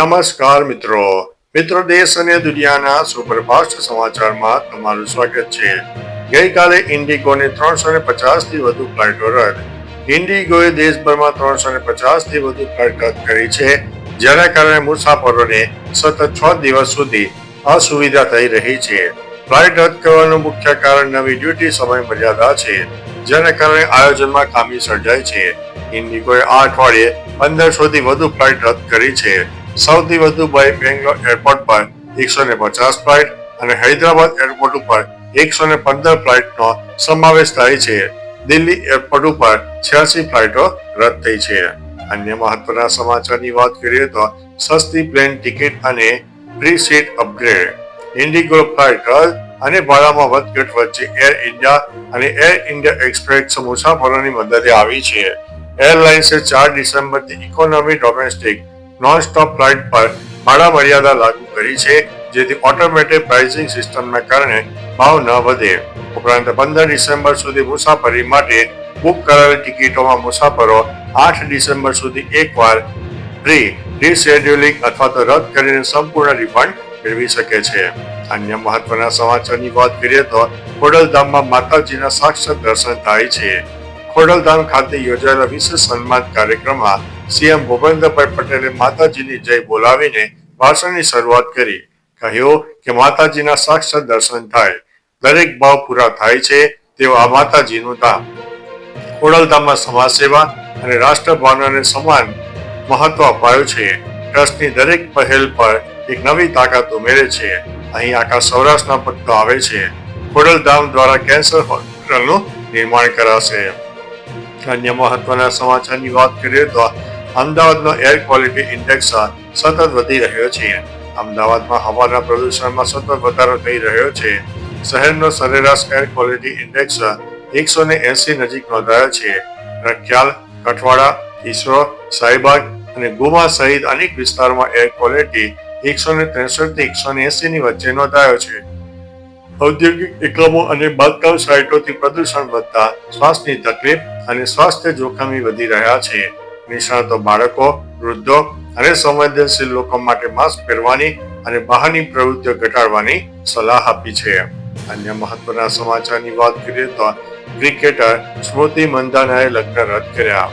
નમસ્કાર મિત્રો. મિત્રો દેશ અને દુનિયાના સુપરફાસ્ટ સમાચારમાં તમારું સ્વાગત છે. ગઈકાલે ઇન્ડિગોની ત્રણસો ને પચાસથી વધુ ફ્લાઇટો રદ. ઇન્ડિગોએ દેશભરમાં ત્રણસો ને પચાસથી વધુ ફ્લાઇટ રદ કરી છે, જેના કારણે મુસાફરોને સતત છ દિવસ સુધી અસુવિધા થઈ રહી છે. ફ્લાઇટ રદ કરવાનું મુખ્ય કારણ નવી ડ્યુટી સમય મર્યાદા છે, જેના કારણે આયોજનમાં ખામી સર્જાય છે. ઇન્ડિગોએ આ અઠવાડિયે પંદરસો થી વધુ ફ્લાઇટ રદ કરી છે. સૌથી વધુ બાય બેંગ્લોર એરપોર્ટ પર એકસો ને પચાસ ફ્લાઇટ અને હૈદરાબાદ એરપોર્ટ ઉપર એકસો ને પંદર ફ્લાઇટનો સમાવેશ થાય છે. દિલ્હી એરપોર્ટ ઉપર છ્યાસી ફ્લાઇટો રદ થઈ છે. અન્ય મહત્વના સમાચારની વાત કરીએ તો સસ્તી પ્લેન ટિકિટ અને free seat upgrade, IndiGo flight રદ અને ભાડામાં વધઘટ વચ્ચે એર ઇન્ડિયા અને એર ઇન્ડિયા એક્સપ્રેસ મુસાફરોની મદદે આવી છે. એરલાઇન્સે ચાર ડિસેમ્બરથી economy domestic non stop flight પર ભાડા મર્યાદા લાગુ કરી છે, જેથી ઓટોમેટિક પ્રાઇસિંગ સિસ્ટમના કારણે ભાવ ન વધે. ઉપરાંત પંદર ડિસેમ્બર સુધી મુસાફરી માટે બુક કરાયેલી ટિકિટોમાં મુસાફરો આઠ ડિસેમ્બર સુધી એકવાર ફ્રી રીશેડ્યુલિંગ અથવા તો રદ કરીને સંપૂર્ણ રિફંડ મેળવી શકે છે. અન્ય મહત્વના સમાચારની વાત કરીએ તો ખોડલધામમાં માતાજીના સાક્ષાત દર્શન થાય છે. ખોડલધામ ખાતે યોજાયેલા વિશેષ સન્માન કાર્યક્રમમાં સીએમ ભૂપેન્દ્રભાઈ પટેલે માતાજીની જય બોલાવીને ભાષણની શરૂઆત કરી. કહ્યું કે માતાજીના સાક્ષાત દર્શન થાય. દરેક ભાવ પૂરા થાય છે તેવું આ માતાજીનું ધામ. ખોડલધામમાં સમાજ સેવા અને રાષ્ટ્રભાવનાને સમાન મહત્વ અપાયું છે. ટ્રસ્ટની દરેક પહેલ પર એક નવી તાકાત ઉમેરે છે. અહીં આખા સૌરાષ્ટ્રના ભક્તો આવે છે. ખોડલધામ દ્વારા કેન્સર હોસ્પિટલનું નિર્માણ કરાશે. અન્ય મહત્વના સમાચારની વાત કરીએ તો અમદાવાદનો એર ક્વોલિટી ઇન્ડેક્સ સતત વધી રહ્યો છે. અમદાવાદમાં હવાના પ્રદૂષણમાં સતત વધારો થઈ રહ્યો છે. શહેરનો સરેરાશ એર ક્વોલિટી ઇન્ડેક્સ એકસો ને એસી નજીક નોંધાયો છે. રખિયાલ, કઠવાડા, ઈસરો સાહીબાગ અને ગુમા સહિત અનેક વિસ્તારોમાં એર ક્વોલિટી એકસો ને ત્રેસઠથી એકસો ને એસી ની વચ્ચે નોંધાયો છે. ઔદ્યોગિક એકમો અને બાંધકામ સાઇટોથી પ્રદૂષણ વધતા શ્વાસની તકલીફ અને સ્વાસ્થ્ય જોખમી વધી રહ્યા છે. નિષ્ણાતો બાળકો, વૃદ્ધો અને સંવેદનશીલ લોકો માટે માસ્ક પહેરવાની અને બહારની પ્રવૃત્તિઓ ઘટાડવાની સલાહ આપી છે. અન્ય મહત્વના સમાચારની વાત કરીએ તો ક્રિકેટર સ્મૃતિ મંદાનાએ લગ્ન રદ કર્યા.